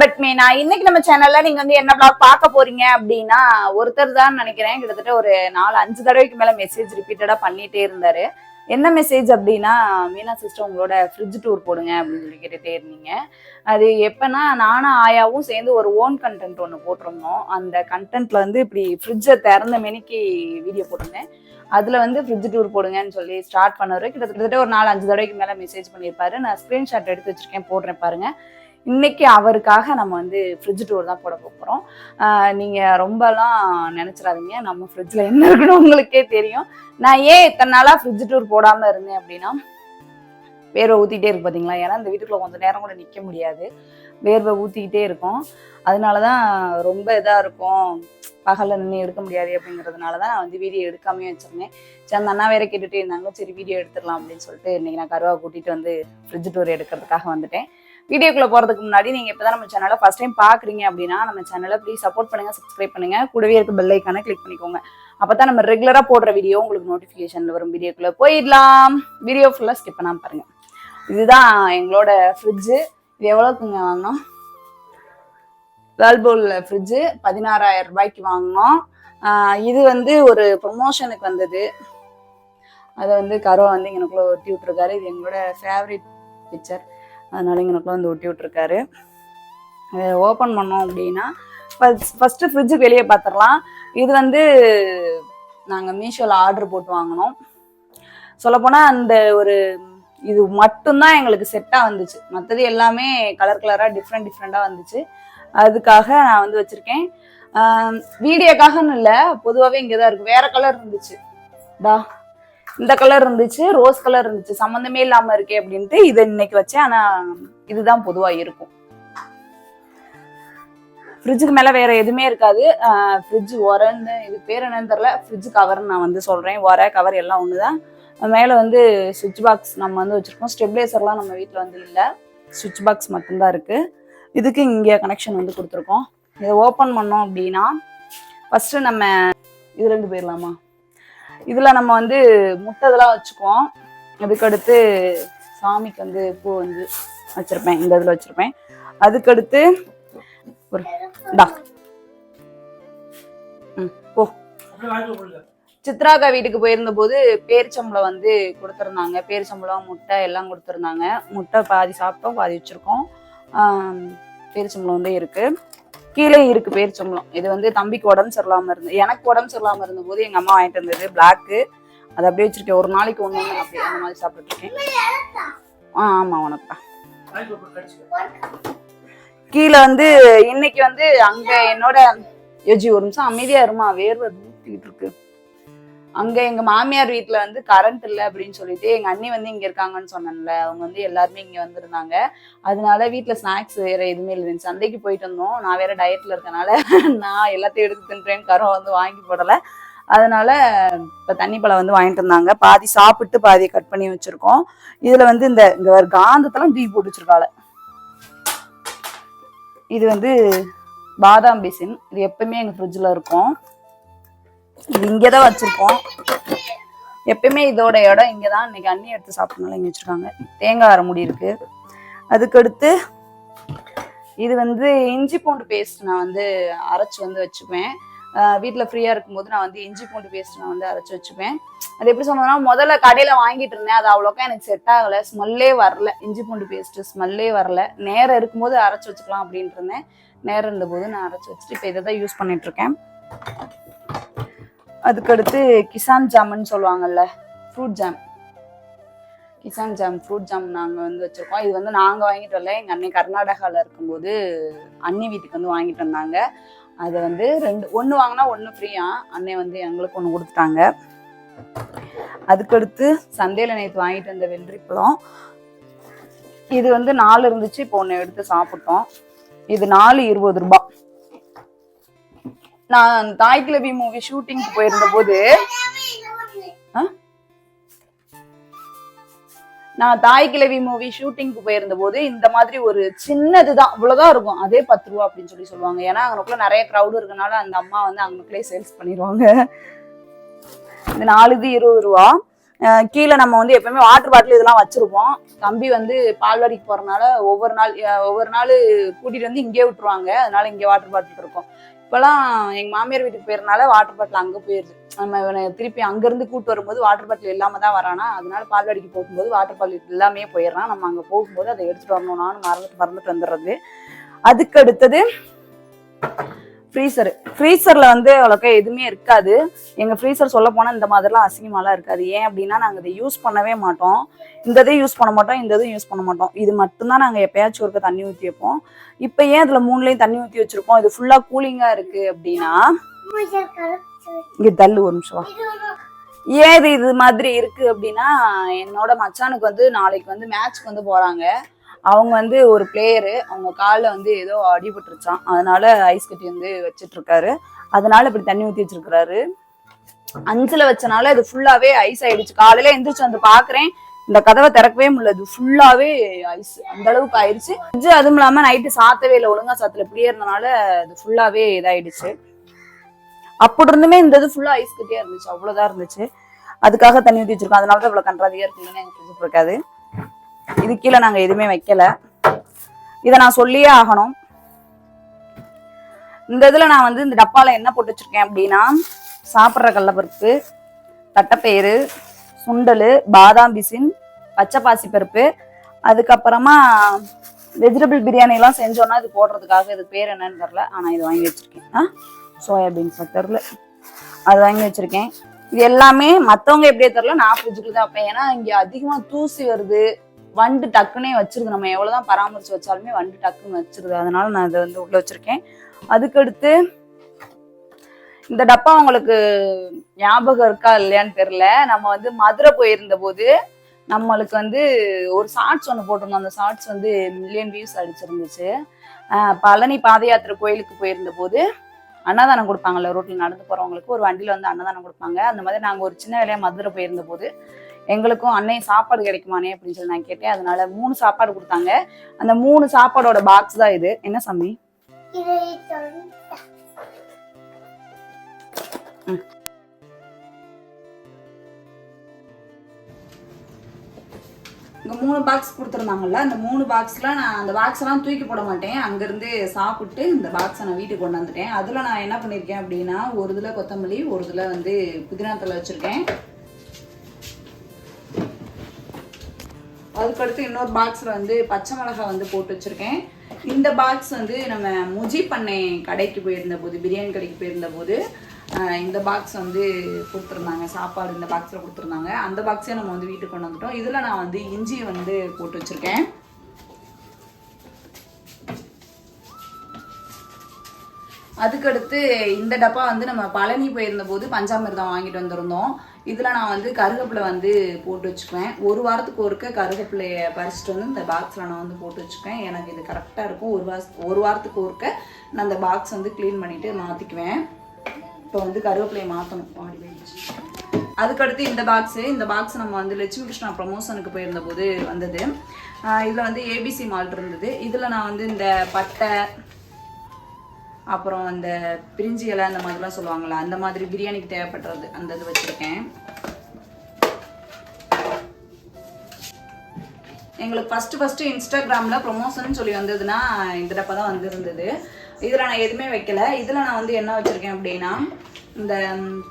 But மேனா இன்னைக்கு நம்ம சேனல்ல நீங்க வந்து என்ன பிளாக் பார்க்க போறீங்க அப்படின்னா ஒருத்தர் தான் நினைக்கிறேன். கிட்டத்தட்ட ஒரு நாலு அஞ்சு தடவைக்கு மேல மெசேஜ் ரிப்பீட்டடா பண்ணிட்டே இருந்தாரு. என்ன மெசேஜ் அப்படின்னா மீனா சிஸ்டர் உங்களோட ஃப்ரிட்ஜ் டூர் போடுங்க அப்படின்னு சொல்லி கேட்டுட்டே இருந்தீங்க. அது எப்பன்னா நானும் ஆயாவும் சேர்ந்து ஒரு ஓன் கண்டென்ட் ஒன்று போட்டிருந்தோம். அந்த கண்டென்ட்ல வந்து இப்படி ஃப்ரிட்ஜை திறந்த மெனிக்கு வீடியோ போட்டிருந்தேன். அதுல வந்து ஃப்ரிட்ஜ் டூர் போடுங்கன்னு சொல்லி ஸ்டார்ட் பண்ணவர். கிட்டத்தட்ட ஒரு நாலு அஞ்சு தடவைக்கு மேல மெசேஜ் பண்ணியிருப்பாரு. நான் ஸ்கிரீன்ஷாட் எடுத்து வச்சிருக்கேன் போடுறேன் பாருங்க. இன்னைக்கு அவருக்காக நம்ம வந்து ஃப்ரிட்ஜ் டூர் தான் போட போகிறோம் நீங்கள் ரொம்பலாம் நினச்சிடாதீங்க. நம்ம ஃப்ரிட்ஜில் என்ன இருக்குன்னு உங்களுக்கே தெரியும். நான் ஏன் இத்தனை நாளாக ஃப்ரிட்ஜ் டூர் போடாமல் இருந்தேன் அப்படின்னா வேர்வை ஊற்றிட்டே இருக்கு பார்த்தீங்களா ஏன்னா இந்த வீட்டுக்குள்ளே கொஞ்சம் நேரம் கூட நிற்க முடியாது. வேர்வை ஊற்றிக்கிட்டே இருக்கும். அதனால தான் ரொம்ப இதாக இருக்கும். பகலில் நின்று எடுக்க முடியாது அப்படிங்கிறதுனால தான் நான் வந்து வீடியோ எடுக்காமே வச்சிருந்தேன். சரி அந்த அண்ணா வேற கேட்டுகிட்டே இருந்தாங்க. சரி வீடியோ எடுத்துடலாம் அப்படின்னு சொல்லிட்டு இன்றைக்கி நான் கருவா கூட்டிகிட்டு வந்து ஃப்ரிட்ஜ் டூர் எடுக்கிறதுக்காக வந்துட்டேன். வீடியோக்குள்ள போறதுக்கு முன்னாடி நீங்க இப்பதான் நம்ம சேனலை ஃபர்ஸ்ட் டைம் பாக்குறீங்க அப்படின்னா நம்ம சேனலை ப்ளீஸ் சப்போர்ட் பண்ணுங்க சப்ஸ்கிரைப் பண்ணுங்க. கூடவே இருக்க பெல் ஐக்கானை கிளிக் பண்ணிக்கோங்க. அப்பதான் நம்ம ரெகுலரா போடுற வீடியோ உங்களுக்கு நோட்டிபிகேஷன்ல வரும். வீடியோக்குள்ள போயிடலாம். வீடியோ ஃபுல்லா ஸ்கிப் பண்ணாம பாருங்க. இதுதான் எங்களோட ஃப்ரிட்ஜு இது எவ்வளோக்குங்க வாங்கினோம்? வேர்ல்பூல் ஃப்ரிட்ஜு பதினாறாயிரம் ரூபாய்க்கு வாங்கினோம். இது வந்து ஒரு ப்ரொமோஷனுக்கு வந்தது. அதை வந்து கரோ வந்து எங்களுக்குள்ள ஒட்டி விட்டுருக்காரு. இது எங்களோட ஃபேவரட் பிக்சர் அதனால எங்களுக்குள்ள வந்து ஒட்டி விட்டுருக்காரு. ஓப்பன் பண்ணோம் அப்படின்னா ஃபர்ஸ்ட் ஃப்ரிட்ஜுக்கு வெளியே பார்த்துடலாம் இது வந்து நாங்கள் மீஷோவில் ஆர்டர் போட்டு வாங்கினோம். சொல்லப்போனால் அந்த ஒரு இது மட்டும்தான் எங்களுக்கு செட்டாக வந்துச்சு. மற்றது எல்லாமே கலர் கலராக டிஃப்ரெண்ட் டிஃப்ரெண்ட்டாக வந்துச்சு. அதுக்காக நான் வந்து வச்சுருக்கேன். வீடியோக்காகன்னு இல்லை பொதுவாகவே இங்கே தான் இருக்குது வேறு கலர் இருந்துச்சு. டா இந்த கலர் இருந்துச்சு ரோஸ் கலர் இருந்துச்சு சம்மந்தமே இல்லாமல் இருக்கே அப்படின்ட்டு இதை இன்னைக்கு வச்சேன். ஆனால் இதுதான் பொதுவாக இருக்கும். ஃப்ரிட்ஜுக்கு மேலே வேற எதுவுமே இருக்காது. ஃப்ரிட்ஜ் உரன்னு இது பேர் என்னன்னு தெரில ஃப்ரிட்ஜ் கவர்னு நான் வந்து சொல்கிறேன் உர கவர் எல்லாம் ஒன்று தான் மேலே வந்து சுவிட்ச் பாக்ஸ் நம்ம வந்து வச்சுருக்கோம். ஸ்டெபிளைசர்லாம் நம்ம வீட்டில் வந்து இல்லை. சுவிட்ச் பாக்ஸ் மட்டும்தான் இருக்குது இதுக்கு இங்கே கனெக்ஷன் வந்து கொடுத்துருக்கோம். இதை ஓப்பன் பண்ணோம் அப்படின்னா ஃபஸ்ட்டு நம்ம இது ரெண்டு போயிடலாமா? இதில் நம்ம வந்து முட்டை இதெல்லாம் வச்சுக்குவோம். அதுக்கடுத்து சாமிக்கு வந்து பூ வந்து வச்சுருப்பேன். இந்த இதில் வச்சுருப்பேன். அதுக்கடுத்து ஒரு டா ம் போ. சித்ராக்கா வீட்டுக்கு போயிருந்த போது பேரிச்சம்பளம் வந்து கொடுத்துருந்தாங்க. பேரிச்சம்பளம் முட்டை எல்லாம் கொடுத்துருந்தாங்க. முட்டை பாதி சாப்பிட்டோம் பாதி வச்சிருக்கோம். பேரிச்சம்பளம் வந்து இருக்கு. கீழே இருக்கு பேர் சம்பளம் இது வந்து தம்பிக்கு உடம்பு சரியில்லாம இருந்து எனக்கு உடம்பு சரியில்லாம இருந்த போது எங்க அம்மா வாங்கிட்டு வந்தது பிளாக்கு அதை அப்படியே வச்சிருக்கேன். ஒரு நாளைக்கு ஒண்ணு ஒண்ணு அப்படியே அந்த மாதிரி சாப்பிட்டு இருக்கேன். ஆ ஆமா உனக்கா கீழே வந்து இன்னைக்கு வந்து அங்க என்னோட யோஜி ஒரு நிமிஷம் அமைதியா இருமா. வேர்வை ஊத்திக்கிட்டு இருக்கு. அங்க எங்க மாமியார் வீட்டுல வந்து கரண்ட் இல்லை அப்படின்னு சொல்லிட்டு எங்க அண்ணி வந்து இங்க இருக்காங்கன்னு சொன்னேன்ல. அவங்க வந்து எல்லாருமே இங்க வந்திருந்தாங்க. அதனால வீட்டுல ஸ்நாக்ஸ் வேற எதுவுமே இல்லை. சந்தைக்கு போயிட்டு வந்தோம். நான் வேற டயட்ல இருக்கனால நான் எல்லாத்தையும் எடுத்து தின்றேன். கரம் வந்து வாங்கி போடல. அதனால இப்ப தண்ணி பழம் வந்து வாங்கிட்டு இருந்தாங்க பாதி சாப்பிட்டு பாதியை கட் பண்ணி வச்சிருக்கோம். இதுல வந்து இந்த இந்த ஒரு காந்தத்தெல்லாம் தூக்கி போட்டு வச்சிருக்காள இது வந்து பாதாம் பிசின். இது எப்பவுமே எங்க ஃப்ரிட்ஜில் இருக்கும். இது இங்கே தான் வச்சுருக்கோம். எப்பயுமே இதோட இடம் இங்கே தான் இன்னைக்கு அண்ணி எடுத்து சாப்பிட்டனால இங்கே வச்சிருக்காங்க. தேங்காய் அரை முடி இருக்கு. அதுக்கடுத்து இது வந்து இஞ்சி பூண்டு பேஸ்ட் நான் வந்து அரைச்சி வந்து வச்சுப்பேன். வீட்டில் ஃப்ரீயாக இருக்கும்போது நான் வந்து இஞ்சி பூண்டு பேஸ்ட் நான் வந்து அரைச்சி வச்சுப்பேன். அது எப்படி சொன்னோம்னா முதல்ல கடையில் வாங்கிட்டு இருந்தேன். அது அவ்வளோக்கா எனக்கு செட் ஆகலை. ஸ்மெல்லே வரல. இஞ்சி பூண்டு பேஸ்ட்டு ஸ்மெல்லே வரல. நேரம் இருக்கும்போது அரைச்சி வச்சுக்கலாம் அப்படின்ட்டு இருந்தேன். நேரம் இருந்தபோது நான் அரைச்சி வச்சுட்டு இப்போ இதை தான் யூஸ் பண்ணிட்டு இருக்கேன். அதுக்கடுத்து கிசான் ஜாமுன்னு சொல்லுவாங்கல்ல fruit jam Kissan jam fruit jam நாங்கள் வந்து வச்சுருக்கோம். இது வந்து நாங்கள் வாங்கிட்டு வரல. எங்கள் அண்ணன் கர்நாடகாவில் இருக்கும்போது அண்ணி வீட்டுக்கு வந்து வாங்கிட்டு வந்தாங்க. அதை வந்து ரெண்டு ஒன்று வாங்கினா ஒன்று ஃப்ரீயா அண்ணன் வந்து எங்களுக்கு ஒன்று கொடுத்துட்டாங்க. அதுக்கடுத்து சந்தையில் நேற்று வாங்கிட்டு வந்த வெள்ளரி பழம். இது வந்து நாலு இருந்துச்சு. இப்போ ஒன்று எடுத்து சாப்பிட்டோம். இது நாலு இருபது ரூபாய் நான் தாய் கிளவி மூவி ஷூட்டிங்க்கு போயிருந்த போது ஆ? நான் தாய் கிழவி மூவி ஷூட்டிங்க்கு போயிருந்த போது இந்த மாதிரி ஒரு சின்னதுதான் இவ்வளவுதான் இருக்கும். அதே பத்து ரூபா அப்படின்னு சொல்லி சொல்லுவாங்க. ஏன்னா அங்கனக்குள்ள நிறைய க்ரௌடு இருக்கனால அந்த அம்மா வந்து அங்கனக்குள்ளே சேல்ஸ் பண்ணிடுவாங்க. இந்த நாலு இது இருபது ரூபா. கீழே நம்ம வந்து எப்பவுமே வாட்டர் பாட்டில் இதெல்லாம் வச்சிருப்போம். தம்பி வந்து பால்வாடிக்கு போறதுனால ஒவ்வொரு நாள் ஒவ்வொரு நாள் கூட்டிட்டு வந்து இங்கே விட்டுருவாங்க. அதனால இங்கே வாட்டர் பாட்டில் இருக்கும். இப்பெல்லாம் எங்க மாமியார் வீட்டுக்கு போயிருந்தால வாட்டர் பாட்டில் அங்கே போயிருது. நம்ம இவனை திருப்பி அங்கேருந்து கூட்டு வரும்போது வாட்டர் பாட்டில் இல்லாமல் தான் வரானா அதனால பால்வாடிக்கு போகும்போது வாட்டர் பாட்டில் எல்லாமே போயிடுறான். நம்ம அங்கே போகும்போது அதை எடுத்துட்டு வரணும் நானும் மறந்துட்டு மறந்துட்டு வந்துடுறது. அதுக்கு அடுத்தது ஃப்ரீசர் ஃப்ரீசர்ல வந்து அவ்வளோக்கா எதுவுமே இருக்காது. எங்க ஃப்ரீசர் சொல்ல போனா இந்த மாதிரிலாம் அசிங்கமாலாம் இருக்காது. ஏன் அப்படின்னா நாங்க இதை யூஸ் பண்ணவே மாட்டோம். இந்த இதையும் யூஸ் பண்ண மாட்டோம் இந்த இதையும் யூஸ் பண்ண மாட்டோம். இது மட்டும்தான் நாங்க எப்பயாச்சும் ஒருக்க தண்ணி ஊற்றி வைப்போம். இப்போ ஏன் அதில் மூணுலயும் தண்ணி ஊற்றி வச்சிருக்கோம்? இது ஃபுல்லா கூலிங்கா இருக்கு அப்படின்னா இங்க தள்ளு ஒரு நிமிஷம் ஏன் இது இது மாதிரி இருக்கு அப்படின்னா என்னோட மச்சானுக்கு வந்து நாளைக்கு வந்து மேட்ச்க்கு வந்து போறாங்க. அவங்க வந்து ஒரு பிளேயரு அவங்க காலில் வந்து ஏதோ அடிபட்டுருச்சான் அதனால ஐஸ் கட்டி வந்து வச்சிட்டு இருக்காரு அதனால இப்படி தண்ணி ஊற்றி வச்சிருக்கிறாரு. அஞ்சுல வச்சனால இது ஃபுல்லாவே ஐஸ் ஆயிடுச்சு. காலையில எந்திரிச்சு வந்து பாக்குறேன். இந்த கதவை திறக்கவே முடியல. இது ஃபுல்லாவே ஐஸ் அந்த அளவுக்கு ஆயிடுச்சு. ஃப்ரிட்ஜ் அதுவும் இல்லாம நைட்டு சாத்தவே இல்லை. ஒழுங்கா சாத்தல. இப்படியே இருந்தனால இது ஃபுல்லாவே இதாயிடுச்சு. அப்படி இருந்துமே இந்த இது ஃபுல்லா ஐஸ் கட்டியா இருந்துச்சு. அவ்வளவுதான் இருந்துச்சு. அதுக்காக தண்ணி ஊற்றி வச்சிருக்கோம். அதனால தான் இவ்வளவு கன்றாதியா இருக்குன்னு எங்க ஃப்ரிட்ஜ் இருக்காது இது கீழே நாங்கள் எதுவுமே வைக்கல. இதை நான் சொல்லியே ஆகணும். இந்த இதில் நான் வந்து இந்த டப்பாவில் என்ன போட்டு வச்சுருக்கேன் அப்படின்னா சாப்பிட்ற கடலப்பருப்பு தட்டைப்பயிறு சுண்டல் பாதாம் பிசின் பச்சை பாசி பருப்பு அதுக்கப்புறமா வெஜிடபிள் பிரியாணிலாம் செஞ்சோன்னா இது போடுறதுக்காக இது பேர் என்னன்னு தெரில ஆனால் இது வாங்கி வச்சுருக்கேன். சோயாபீன் சோயாபீன்ஸ் தெரில அது வாங்கி வச்சிருக்கேன். இது எல்லாமே மற்றவங்க எப்படியே தெரியல நான் ஃப்ரிட்ஜுக்குள்ள தான் வைப்பேன். ஏன்னா இங்கே அதிகமாக தூசி வருது. வண்டு டக்குனே வச்சிருது நம்ம எவ்வளவுதான் பராமரிச்சு வச்சாலுமே வண்டு டக்குன்னு வச்சிருது. அதனால நான் இதை வந்து உள்ள வச்சிருக்கேன். அதுக்கடுத்து இந்த டப்பா உங்களுக்கு ஞாபகம் இருக்கா இல்லையான்னு தெரியல. நம்ம வந்து மதுரை போயிருந்த போது நம்மளுக்கு வந்து ஒரு ஷார்ட்ஸ் ஒன்று போட்டிருந்தோம். அந்த ஷார்ட்ஸ் வந்து மில்லியன் வியூஸ் அடிச்சிருந்துச்சு. பழனி பாத யாத்திரை கோயிலுக்கு போயிருந்த போது அன்னதானம் கொடுப்பாங்கல்ல ரோட்டில் நடந்து போகிறவங்களுக்கு ஒரு வண்டியில் வந்து அன்னதானம் கொடுப்பாங்க. அந்த மாதிரி நாங்கள் ஒரு சின்ன வேலையாக மதுரை போயிருந்த போது எங்களுக்கும் அன்னையும் சாப்பாடு கிடைக்குமானே அப்படின்னு சொல்லி நான் கேட்டேன். அதனால மூணு சாப்பாடு கொடுத்தாங்க. அந்த மூணு சாப்பாடோட பாக்ஸ் தான் இது. என்ன சாமி? இங்க மூணு பாக்ஸ் கொடுத்துருந்தாங்கல்ல அந்த மூணு பாக்ஸ்ல நான் அந்த பாக்ஸ் எல்லாம் தூக்கி போட மாட்டேன். அங்கிருந்து சாப்பிட்டு இந்த பாக்ஸை நான் வீட்டுக்கு கொண்டு வந்துட்டேன். அதுல நான் என்ன பண்ணிருக்கேன் அப்படின்னா ஒரு இதில் கொத்தமல்லி ஒரு இதில் வந்து புதினா தலை வச்சிருக்கேன். அதுக்கடுத்து இன்னொரு பாக்ஸில் வந்து பச்சை மிளகாய் வந்து போட்டு வச்சுருக்கேன். இந்த பாக்ஸ் வந்து நம்ம முஜி பண்ணை கடைக்கு போயிருந்த போது பிரியாணி கடைக்கு போயிருந்த போது இந்த பாக்ஸ் வந்து கொடுத்துருந்தாங்க. சாப்பாடு இந்த பாக்ஸில் கொடுத்துருந்தாங்க. அந்த பாக்ஸே நம்ம வந்து வீட்டுக்கு கொண்டு வந்துட்டோம். இதில் நான் வந்து இஞ்சி வந்து போட்டு வச்சுருக்கேன். அதுக்கடுத்து இந்த டப்பா வந்து நம்ம பழனி போயிருந்தபோது பஞ்சாமிர்தம் வாங்கிட்டு வந்திருந்தோம். இதில் நான் வந்து கருவேப்பிலை வந்து போட்டு வச்சுக்குவேன். ஒரு வாரத்துக்கு ஒருக்க கருவேப்பிலையை பறிச்சுட்டு வந்து இந்த பாக்ஸில் நான் வந்து போட்டு வச்சுக்குவேன். எனக்கு இது கரெக்டாக இருக்கும். ஒரு வார ஒரு வாரத்துக்கு ஒருக்க நான் அந்த பாக்ஸ் வந்து க்ளீன் பண்ணிவிட்டு மாற்றிக்குவேன் இப்போ வந்து கருவேப்பிலையை மாற்றணும் பாடி போயிடுச்சு. அதுக்கடுத்து இந்த பாக்ஸு இந்த பாக்ஸ் நம்ம வந்து லட்சுமி கிருஷ்ணா ப்ரமோஷனுக்கு போயிருந்த போது வந்தது இதில் வந்து ஏபிசி மால்ட் இருந்தது. இதில் நான் வந்து இந்த பட்டை அப்புறம் அந்த பிரிஞ்சி இலை அந்த மாதிரிலாம் சொல்லுவாங்களா அந்த மாதிரி பிரியாணிக்கு தேவைப்படுறது அந்த இது வச்சுருக்கேன். எங்களுக்கு ஃபஸ்ட்டு ஃபஸ்ட்டு இன்ஸ்டாகிராமில் ப்ரொமோஷன் சொல்லி வந்ததுன்னா இந்த டப்பா தான் வந்திருந்தது. இதில் நான் எதுவுமே வைக்கல. இதில் நான் வந்து என்ன வச்சுருக்கேன் அப்படின்னா இந்த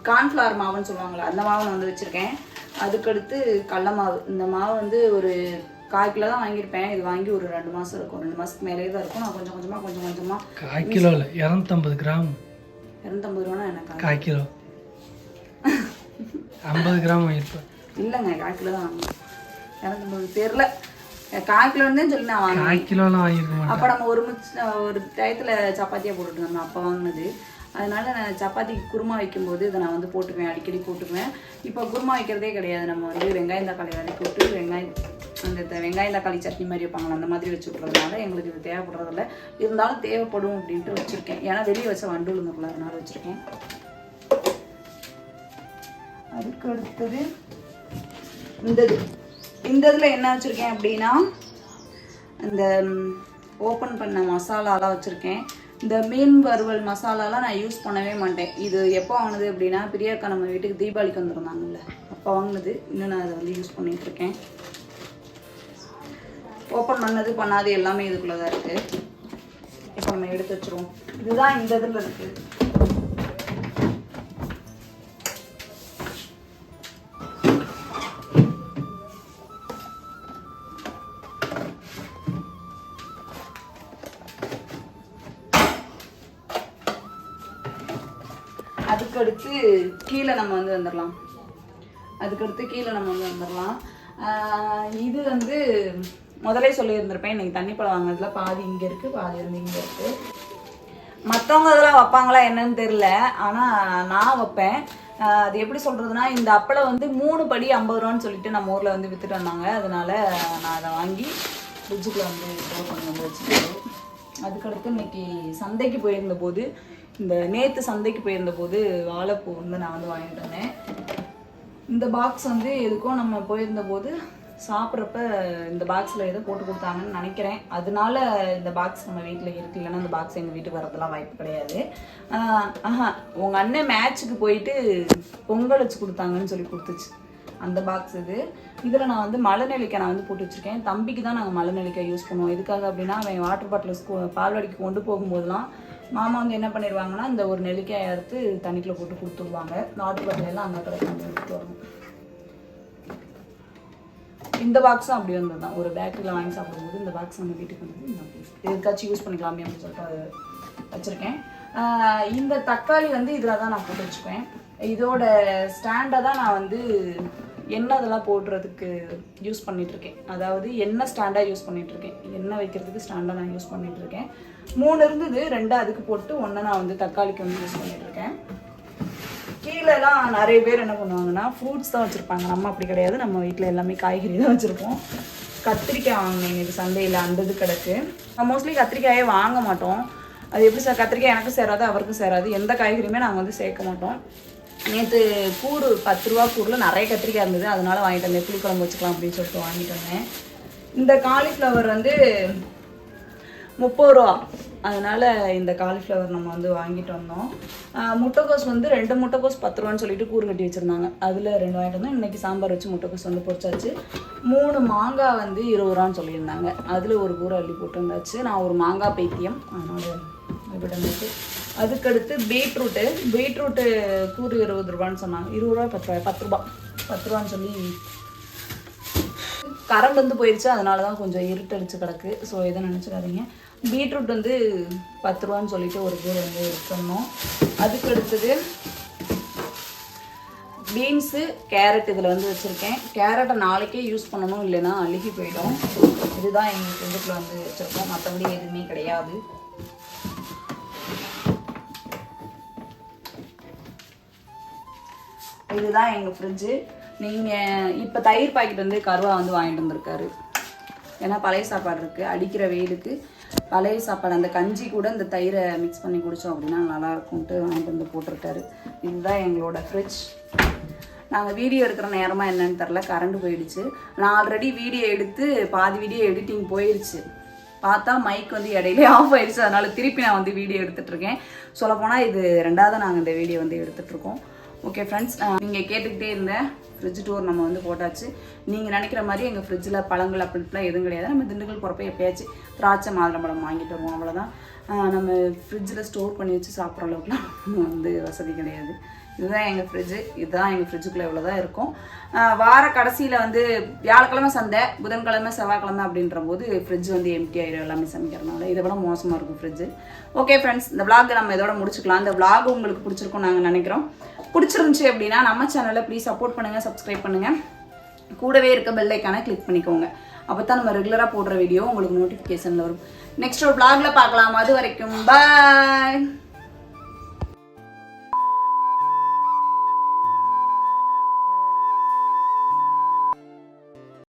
கார்ன்ஃப்ளவர் மாவுன்னு சொல்லுவாங்களா அந்த மாவு நான் வந்து வச்சுருக்கேன். அதுக்கடுத்து கடல மாவு. இந்த மாவு வந்து ஒரு கால் கிலோ தான் வாங்கியிருப்பேன். இது வாங்கி ஒரு ரெண்டு மாதம் இருக்கும். ரெண்டு மாதத்துக்கு மேலே தான் இருக்கும். நான் கொஞ்சம் கொஞ்சமாக கொஞ்சம் கொஞ்சமாக கால் கிலோவில் இரநூத்தம்பது கிராம். இரநூத்தம்பது ரூபா எனக்கு கால் கிலோ. ஐம்பது கிராம் வாங்கியிருப்பேன். இல்லைங்க கால் கிலோ தான் வாங்கினேன் இரநூத்தம்பது தெரில கால் கிலோன்னு சொல்லி நான் வாங்கினேன். கால் கிலோலாம் வாங்கியிருக்க மாட்டேன். அப்போ நம்ம ஒரு முச் ஒரு டயத்தில் சப்பாத்தியாக போட்டுட்டு இருந்தோம் அப்போ வாங்கினது. அதனால் நான் சப்பாத்திக்கு குருமா வைக்கும்போது இதை நான் வந்து போட்டுக்குவேன் அடிக்கடி போட்டுக்குவேன். இப்போ குருமா வைக்கிறதே கிடையாது. நம்ம வந்து வெங்காயம் தக்காளி வதக்கி விட்டு வெங்காயம் அந்த வெங்காயம் தக்காளி சட்னி மாதிரி வைப்பாங்களா அந்த மாதிரி வச்சு விட்றதுனால எங்களுக்கு இது தேவைப்படுறதில்ல. இருந்தாலும் தேவைப்படும் அப்படின்ட்டு வச்சுருக்கேன். ஏன்னா வெளியே வச்ச வண்டு விழுந்துருக்குள்ள அதனால் வச்சுருக்கேன். அதுக்கு அடுத்தது இந்த இது இந்த இதில் என்ன வச்சுருக்கேன் அப்படின்னா இந்த ஓப்பன் பண்ண மசாலாலாம் வச்சுருக்கேன். இந்த மீன் வறுவல் மசாலாலாம் நான் யூஸ் பண்ணவே மாட்டேன். இது எப்போ வாங்கினது அப்படின்னா பிரியாக்கா நம்ம வீட்டுக்கு தீபாவளிக்கு வந்துருந்தாங்கல்ல. அப்போ வாங்கினது. இன்னும் நான் அதை வந்து யூஸ் பண்ணிட்டு இருக்கேன். ஓப்பன் பண்ணது பண்ணாது எல்லாமே இதுக்குள்ளே தான் இருக்குது இப்போ நம்ம எடுத்து வச்சிருவோம். இதுதான் இந்த இதில் இருக்குது அதுக்கடுத்து கீழே நம்ம வந்து வந்துடலாம் அதுக்கடுத்து கீழே நம்ம வந்து வந்துடலாம் இது வந்து முதலே சொல்லியிருந்திருப்பேன். இன்னைக்கு தண்ணி பழம் வாங்கினதுல பாதி இங்கே இருக்குது பாதி வந்து இங்கே இருக்குது மற்றவங்க இதெல்லாம் வைப்பாங்களா என்னன்னு தெரில ஆனால் நான் வைப்பேன். அது எப்படி சொல்கிறதுனா இந்த அப்பளம் வந்து மூணு படி ஐம்பது ரூபான்னு சொல்லிட்டு நம்ம ஊரில் வந்து விற்றுட்டு வந்தாங்க. அதனால நான் அதை வாங்கி ஃப்ரிட்ஜுக்குள்ள வந்து ஸ்டோர் பண்ணி வந்து வச்சுட்டு அதுக்கடுத்து இன்னைக்கு சந்தைக்கு போயிருந்த போது இந்த நேற்று சந்தைக்கு போயிருந்த போது வாழைப்பூ வந்து நான் வந்து வாங்கிட்டு வந்தேன். இந்த பாக்ஸ் வந்து எதுக்கும் நம்ம போயிருந்த போது சாப்பிட்றப்ப இந்த பாக்ஸில் எதுவும் போட்டு கொடுத்தாங்கன்னு நினைக்கிறேன். அதனால இந்த பாக்ஸ் நம்ம வீட்டில் இருக்கு. இல்லைன்னா இந்த பாக்ஸ் எங்கள் வீட்டுக்கு வரதெல்லாம் வாய்ப்பு கிடையாது. ஆஹா உங்கள் அண்ணன் மேட்ச்சுக்கு போயிட்டு பொங்கல் வச்சு கொடுத்தாங்கன்னு சொல்லி கொடுத்துச்சு. அந்த பாக்ஸ் இது. இதில் நான் வந்து மலை நெல்லிக்காய் நான் வந்து போட்டு வச்சுருக்கேன். தம்பிக்கு தான் நாங்கள் மலை நெல்லிக்காய் யூஸ் பண்ணுவோம். எதுக்காக அப்படின்னா அவன் வாட்டர் பாட்டில் ஸ்கூ பால்வாடிக்கு கொண்டு போகும்போதெல்லாம் மாமா வந்து என்ன பண்ணிடுவாங்கன்னா இந்த ஒரு நெல்லிக்காயை அறுத்து தண்ணிக்குள்ளே போட்டு கொடுத்துருவாங்க. நாட்டு பக்கத்துலாம் அங்கே கடைக்கு வந்து எடுத்துட்டு இந்த பாக்ஸும் அப்படி வந்தது தான். ஒரு பேக்கரியில் வாங்கி சாப்பிடும்போது இந்த பாக்ஸ் நம்ம வீட்டுக்கு வந்து இந்த எதுக்காச்சும் யூஸ் பண்ணிக்கலாமே அப்படின்னு சொல்லிட்டு வச்சுருக்கேன். இந்த தக்காளி வந்து இதில் தான் நான் போட்டு வச்சுக்குவேன். இதோட ஸ்டாண்டை தான் நான் வந்து எண்ணெய் அதெல்லாம் போடுறதுக்கு யூஸ் பண்ணிகிட்ருக்கேன் இருக்கேன். அதாவது எண்ணெய் ஸ்டாண்டாக யூஸ் பண்ணிகிட்ருக்கேன் இருக்கேன். எண்ணெய் வைக்கிறதுக்கு ஸ்டாண்டாக நான் யூஸ் பண்ணிகிட்ருக்கேன் இருக்கேன். மூணு இருந்தது ரெண்டு அதுக்கு போட்டு ஒன்று நான் வந்து தக்காளிக்கு வந்து யூஸ் பண்ணிட்டு இருக்கேன் கீழேலாம் நிறைய பேர் என்ன பண்ணுவாங்கன்னா ஃப்ரூட்ஸ் தான் வச்சுருப்பாங்க. நம்ம அப்படி கிடையாது. நம்ம வீட்டில் எல்லாமே காய்கறி தான் வச்சுருப்போம். கத்திரிக்காய் வாங்கினேன். எனக்கு சந்தையில் அந்த இது கிடக்கு மோஸ்ட்லி கத்திரிக்காயே வாங்க மாட்டோம். அது எப்படி சார் கத்திரிக்காய் எனக்கும் சேராது அவருக்கும் சேராது. எந்த காய்கறியுமே நாங்கள் வந்து சேர்க்க மாட்டோம். நேற்று கூடு பத்து ரூபா கூடில் நிறைய கத்திரிக்காய் இருந்தது. அதனால வாங்கிட்டு வந்தேன். புளிக்குழம்பு வச்சுக்கலாம் அப்படின்னு சொல்லிட்டு வாங்கிட்டு வந்தேன். இந்த காலிஃப்ளவர் வந்து முப்பது ரூபா. அதனால் இந்த காலிஃப்ளவர் நம்ம வந்து வாங்கிட்டு வந்தோம். முட்டைக்கோஸ் வந்து ரெண்டு முட்டைக்கோஸ் பத்து ரூபான்னு சொல்லிட்டு கூறு கட்டி வச்சுருந்தாங்க. அதில் ரெண்டு வாங்கிட்டு வந்தோம். இன்றைக்கி சாம்பார் வச்சு முட்டைக்கோஸ் வந்து பொறிச்சாச்சு மூணு மாங்காய் வந்து இருபது ரூபான்னு சொல்லியிருந்தாங்க. அதில் ஒரு கூரை அள்ளி போட்டு வந்தாச்சு நான் ஒரு மாங்காய் பைத்தியம். அதனால் விடந்துட்டு அதுக்கடுத்து பீட்ரூட்டு. பீட்ரூட்டு கூறு இருபது ரூபான்னு சொன்னாங்க. இருபது ரூபா பத்து ரூபா பத்து ரூபா பத்து ரூபான்னு சொல்லி கரண்ட் வந்து போயிடுச்சு அதனால தான் கொஞ்சம் இருட்டடிச்சு கிடக்கு. ஸோ எதை நினச்சிடாதீங்க. பீட்ரூட் வந்து பத்து ரூபான்னு சொல்லிட்டு ஒரு பேர் வந்து சொன்னோம். அதுக்கு அடுத்தது பீன்ஸு கேரட் இதில் வந்து வச்சுருக்கேன். கேரட்டை நாளைக்கே யூஸ் பண்ணணும் இல்லைன்னா அழுகி போயிடும். இதுதான் எங்கள் ஃப்ரிட்ஜுக்குள்ள வந்து வச்சுருக்கோம். மற்றபடி எதுவுமே கிடையாது. இதுதான் எங்கள் ஃப்ரிட்ஜு நீங்கள் இப்போ தயிர் பாக்கெட் வந்து கருவா வந்து வாங்கிட்டு வந்திருக்காரு. ஏன்னா பழைய சாப்பாடு இருக்குது அடிக்கிற வெயிலுக்கு பழைய சாப்பாடு அந்த கஞ்சி கூட இந்த தயிரை மிக்ஸ் பண்ணி குடித்தோம் அப்படின்னா நல்லா வாங்கிட்டு வந்து போட்டிருக்காரு. இதுதான் எங்களோட ஃப்ரிட்ஜ் நாங்கள் வீடியோ எடுக்கிற நேரமாக என்னன்னு தெரில கரண்ட் போயிடுச்சு. நான் ஆல்ரெடி வீடியோ எடுத்து பாதி வீடியோ எடிட்டிங் போயிடுச்சு பார்த்தா மைக் வந்து இடையிலே ஆஃப் ஆயிடுச்சு அதனால் திருப்பி நான் வந்து வீடியோ எடுத்துகிட்ருக்கேன் சொல்லப்போனால் இது ரெண்டாவது நாங்கள் இந்த வீடியோ வந்து எடுத்துகிட்ருக்கோம் ஓகே ஃப்ரெண்ட்ஸ் நீங்கள் கேட்டுக்கிட்டே இருந்தேன் ஃப்ரிட்ஜ் டோர் நம்ம வந்து போட்டாச்சு. நீங்கள் நினைக்கிற மாதிரி எங்கள் ஃப்ரிட்ஜில் பழங்கள் அப்படிலாம் எதுவும் கிடையாது. நம்ம திண்டுக்கல் போகிறப்ப எப்பயாச்சும் திராட்சை மாதுளம்பழம் வாங்கிட்டு வருவோம் அவ்வளோதான் நம்ம ஃப்ரிட்ஜில் ஸ்டோர் பண்ணி வச்சு சாப்பிட்ற அளவுக்குலாம் வந்து வசதி கிடையாது. இதுதான் எங்கள் ஃப்ரிட்ஜு இதுதான் எங்கள் ஃப்ரிட்ஜுக்குள்ளே இவ்வளோ தான் இருக்கும். வார கடைசியில் வந்து வியாழக்கிழமை சந்தை புதன்கிழமை செவ்வாய்க்கிழமை அப்படின்ற போது ஃப்ரிட்ஜ் வந்து எம்டி ஆயிரும் எல்லாமே சமைக்கிறதுனால. இதை விட மோசமாக இருக்கும் ஃப்ரிட்ஜு ஓகே ஃப்ரெண்ட்ஸ் இந்த விளாக் நம்ம இதோட முடிச்சுக்கலாம். இந்த விளாக் உங்களுக்கு பிடிச்சிருக்கும் நாங்கள் நினைக்கிறோம். பிடிச்சிருந்துச்சி அப்படின்னா நம்ம சேனலை ப்ளீஸ் சப்போர்ட் பண்ணுங்கள் சப்ஸ்கிரைப் பண்ணுங்கள் கூடவே இருக்க பெல்லைக்கான கிளிக் பண்ணிக்கோங்க. அப்போ தான் நம்ம ரெகுலராக போடுற வீடியோ உங்களுக்கு நோட்டிஃபிகேஷனில் வரும். நெக்ஸ்ட் ஒரு பிளாகில் பார்க்கலாம். அது வரைக்கும் பாய்